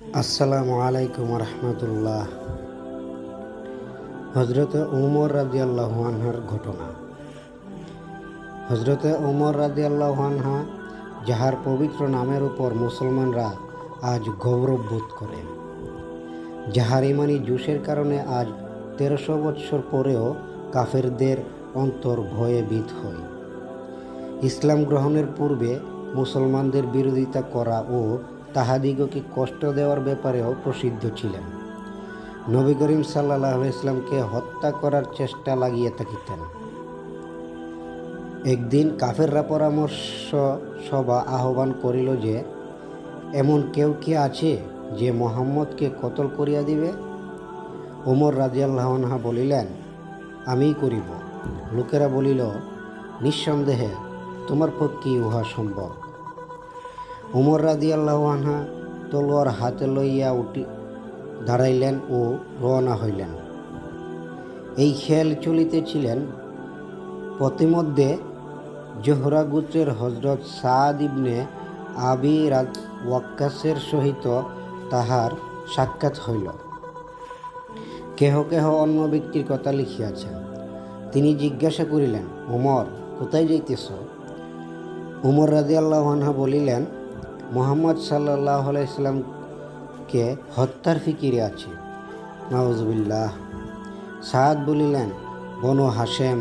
আসসালামু আলাইকুম রহমতুল্লাহ। হজরতে উমর রাজি আনহার ঘটনা। হজরতে উমর রাজি আনহা, যাহার পবিত্র নামের উপর মুসলমানরা আজ গৌরব বোধ করে যাহার ইমানি জুসের কারণে আজ তেরোশো বৎসর পরেও কাফেরদের অন্তর ভয়ে ভীত হয়। ইসলাম গ্রহণের পূর্বে মুসলমানদের বিরোধিতা করা ও তাহাদিগকে কষ্ট দেওয়ার ব্যাপারেও প্রসিদ্ধ ছিলেন। নবী করিম সাল্লাহ ইসলামকে হত্যা করার চেষ্টা লাগিয়ে থাকিতেন। একদিন কাফেররা পরামর্শ সভা আহ্বান করিল যে, এমন কেউ কি আছে যে মোহাম্মদকে কতল করিয়া দিবে? ওমর রাজিয়াল্লাহনহা বলিলেন, আমিই করিব। লোকেরা বলিল, নিঃসন্দেহে তোমার পক্ষে উহা সম্ভব। উমর রাজি আল্লাহ আনহা তলোয়ার হাতে লইয়া উঠি, দাঁড়াইলেন ও রওনা হইলেন। এই খেল চলিতেছিলেন। পথিমধ্যে জোহরা গোত্রের হজরত সাদ ইবনে আবি রাজ ওয়াক্কাসের সহিত তাহার সাক্ষাৎ হইল। কেহ কেহ অন্য ব্যক্তির কথা লিখিয়াছেন। তিনি জিজ্ঞাসা করিলেন ওমর কোথায় যাইতেছ? উমর রাজি আল্লাহা বলিলেন মোহাম্মদ সাল্লাহ ইসলামকে হত্যার ফিকিরে আছে। নওয়াজবিল্লাহ সাদ বলিলেন, বনু হাসেম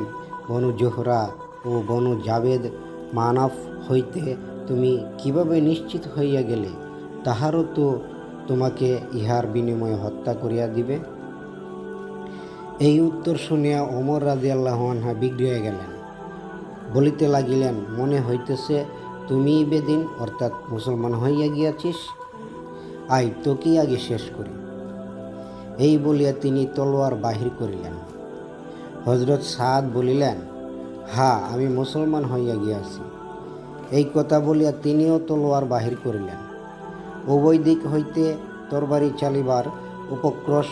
বনু জোহরা ও বনু জাবেদ মানব হইতে তুমি কীভাবে নিশ্চিত হইয়া গেলে, তাহারও তো তোমাকে ইহার বিনিময়ে হত্যা করিয়া দিবে? এই উত্তর শুনিয়া অমর রাজি আল্লাহা বিগড়িয়া গেলেন। বলিতে লাগিলেন, মনে হইতেছে তুমি বেদিন, অর্থাৎ মুসলমান হইয়া গিয়াছিস। আই তোকেই আগে শেষ করি। এই বলিয়া তিনি তলোয়ার বাহির করিলেন। হজরত সাদ বলিলেন, হা, আমি মুসলমান হইয়া গিয়াছি। এই কথা বলিয়া তিনিও তলোয়ার বাহির করিলেন। উভয় দিক হইতে তরবারি চালিবার উপক্রস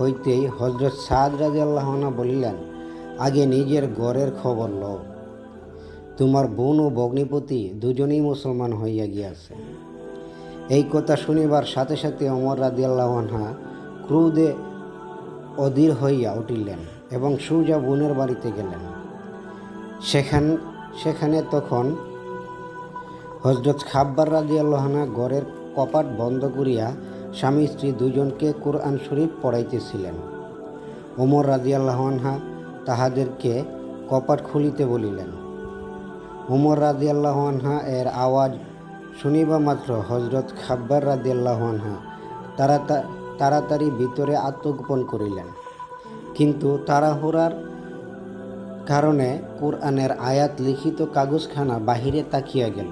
হইতেই হজরত সাদ রাজি আল্লাহনা বলিলেন, আগে নিজের গড়ের খবর লও। তোমার বোন ও ভগ্নিপতি দুজনেই মুসলমান হইয়া গিয়াছে। এই কথা শুনিবার সাথে সাথে অমর রাজি আল্লাহা ক্রুদে অধীর হইয়া উঠিলেন এবং সুজা বোনের বাড়িতে গেলেন। সেখান সেখানে তখন হজরত খাব্বার রাজি আল্লাহনা ঘরের কপাট বন্ধ করিয়া স্বামী স্ত্রী দুজনকে কোরআন শরীফ পড়াইতেছিলেন। ওমর রাজি আল্লাহনহা তাহাদেরকে কপাট খুলিতে বলিলেন উমর রাজি আল্লাহনহা এর আওয়াজ শুনিবা মাত্র হজরত খাব্বার রাজি আল্লাহনহা তারা তাড়াতাড়ি ভিতরে আত্মগোপন করিলেন। কিন্তু তাড়াহুড়ার কারণে কোরআনের আয়াত লিখিত কাগজখানা বাহিরে তাকিয়া গেল।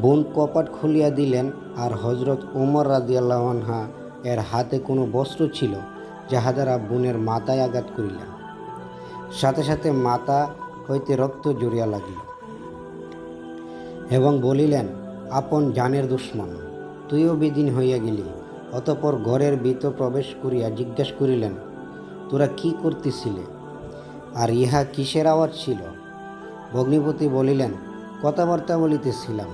বোন কপাট খুলিয়া দিলেন আর হজরত উমর রাজি আল্লাহনহা এর হাতে কোনো বস্ত্র ছিল যাহা দ্বারা বোনের মাথায় আঘাত করিলেন। সাথে সাথে মাথা হইতে রক্ত জড়িয়া লাগিল। এবং বলিলেন, আপন জানের দুশ্মন, তুইও বিদিন হইয়া গেলি। অতপর ঘরের ভিতর প্রবেশ করিয়া জিজ্ঞাস করিলেন, তোরা কি করতেছিলে? আর ইহা কিসের আওয়াজ ছিল? ভগ্নিপতি বলিলেন, কথাবার্তা বলিতেছিলাম।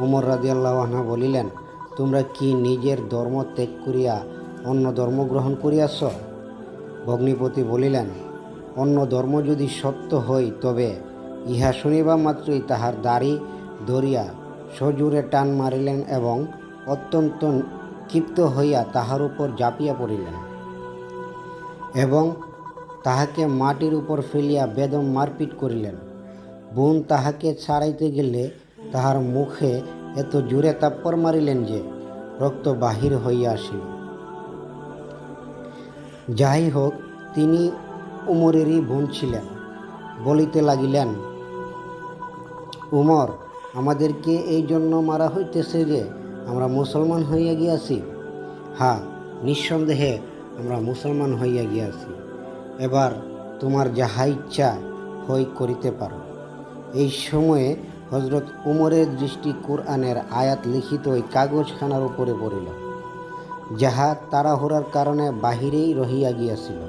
উমর রাজিয়াল্লাহনা বলিলেন, তোমরা কি নিজের ধর্ম ত্যাগ করিয়া অন্য ধর্ম গ্রহণ করিয়াছ? ভগ্নিপতি বলিলেন অন্য ধর্ম যদি সত্য হই তবে ইহা শুনিবা মাত্রই তাহার দাড়ি ধরিয়া সজুরে টান মারিলেন এবং অত্যন্ত ক্ষিপ্ত হইয়া তাহার উপর জাপিয়া পড়িলেন। এবং তাহাকে মাটির উপর ফেলিয়া বেদম মারপিট করিলেন। বোন তাহাকে ছাড়াইতে গেলে তাহার মুখে এত জোরে তাপ্পর মারিলেন যে রক্ত বাহির হইয়া আসিল। যাই হোক তিনি উমরেরই বোন ছিলেন, বলিতে লাগিলেন, উমর, আমাদেরকে এই জন্য মারা হইতেছে যে আমরা মুসলমান হইয়া গিয়াছি। হ্যাঁ নিঃসন্দেহে আমরা মুসলমান হইয়া গিয়াছি। এবার তোমার যাহা ইচ্ছা হই করিতে পারো। এই সময়ে হজরত উমরের দৃষ্টি কোরআনের আয়াত লিখিত ওই কাগজখানার উপরে পড়িল, যাহা তাড়াহুড়ার কারণে বাহিরেই রহিয়া গিয়াছিল।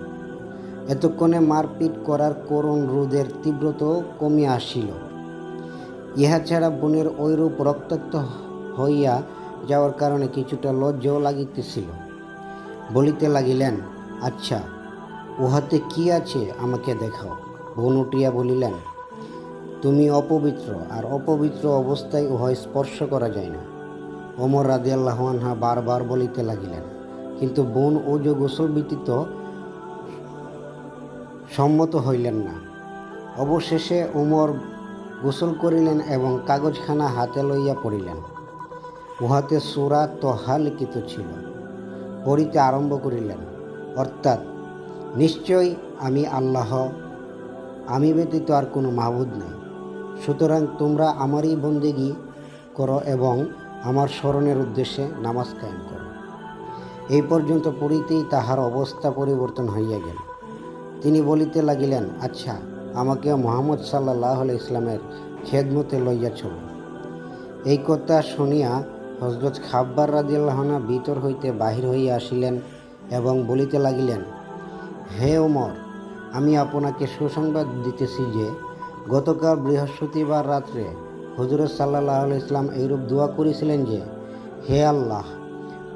এতক্ষণে মারপিট করার করুণ রোদের তীব্রতাও কমিয়া আসিল। ইহা ছাড়া বনের ঐরূপ রক্তাক্ত হইয়া যাওয়ার কারণে কিছুটা লজ্জাও লাগিতেছিল। বলিতে লাগিলেন আচ্ছা উহাতে কি আছে আমাকে দেখাও? বোন উঠিয়া বলিলেন, তুমি অপবিত্র, আর অপবিত্র অবস্থায় উহয় স্পর্শ করা যায় না। ওমর রাজি আল্লাহানহা বারবার বলিতে লাগিলেন, কিন্তু বোন ও গোসল ব্যতীত সম্মত হইলেন না। অবশেষে উমর গোসল করিলেন এবং কাগজখানা হাতে লইয়া পড়িলেন। উহাতে সুরা তহা লিখিত ছিল। পড়িতে আরম্ভ করিলেন, অর্থাৎ নিশ্চয় আমি আল্লাহ, আমি ব্যতীত আর কোনো মাহবুদ নেই। সুতরাং তোমরা আমারই বন্দেগি করো এবং আমার স্মরণের উদ্দেশ্যে নামাজ কায়েম করো। এই পর্যন্ত পড়িতেই তাহার অবস্থা পরিবর্তন হইয়া গেল। তিনি বলিতে লাগিলেন আচ্ছা আমাকে মোহাম্মদ সাল্লাহ ইসলামের খেদমতে লইয়া চল এই কথা শুনিয়া হজরত খাব্বার রাজিয়াল্লাহনা ভিতর হইতে বাহির হইয়া আসিলেন এবং বলিতে লাগিলেন, হে ওমর, আমি আপনাকে সুসংবাদ দিতেছি যে, গতকাল বৃহস্পতিবার রাত্রে হজরত সাল্লাহ ইসলাম এইরূপ দোয়া করেছিলেন যে, হে আল্লাহ,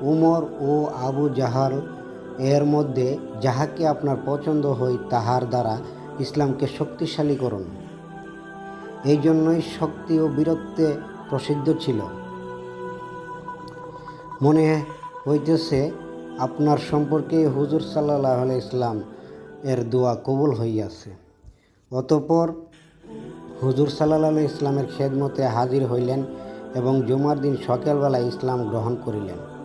উমর ও আবু জাহাল এর মধ্যে যাহাকে আপনার পছন্দ হই তাহার দ্বারা ইসলামকে শক্তিশালী করুন। এই জন্যই শক্তি ও বীরত্বে প্রসিদ্ধ ছিল। মনে হইতেছে, আপনার সম্পর্কে হুজুর সাল্লাহ ইসলাম এর দোয়া কবুল হইয়াছে। অতপর হুজুর সাল্লাহ ইসলামের খেদমতে হাজির হইলেন এবং জুমার দিন সকালবেলা ইসলাম গ্রহণ করিলেন।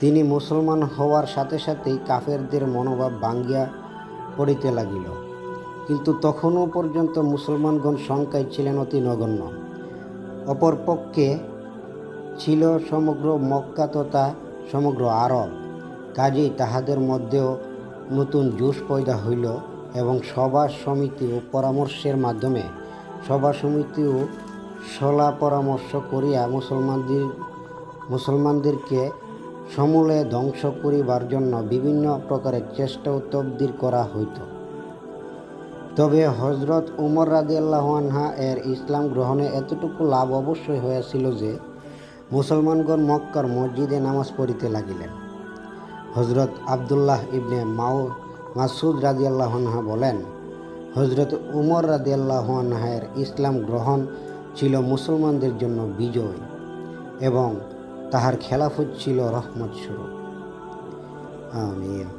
তিনি মুসলমান হওয়ার সাথে সাথেই কাফেরদের মনোভাব ভাঙ্গিয়া পড়িতে লাগিল। কিন্তু তখনও পর্যন্ত মুসলমানগণ সংখ্যায় ছিলেন অতি নগণ্য। অপরপক্ষে ছিল সমগ্র মক্কা তথা সমগ্র আরব। কাজেই তাহাদের মধ্যেও নতুন জোশ পয়দা হইল এবং সভা সমিতি ও পরামর্শের মাধ্যমে সভা সমিতি ও সলা পরামর্শ করিয়া মুসলমানদের, মুসলমানদেরকে সমূলে ধ্বংস করিবার জন্য বিভিন্ন প্রকারের চেষ্টা ও তবদির করা হইত। তবে হজরত উমর রাজি আল্লাহানহা এর ইসলাম গ্রহণে এতটুকু লাভ অবশ্যই হয়েছিল যে, মুসলমানগণ মক্কার মসজিদে নামাজ পড়িতে লাগিলেন। হজরত আবদুল্লাহ ইবনে মাউ মাসুদ রাজি আল্লাহনহা বলেন হজরত উমর রাজি আল্লাহনহায়ের ইসলাম গ্রহণ ছিল মুসলমানদের জন্য বিজয় এবং তাহার খেলাফত ছিল রহমত স্বরূপ। আমিন।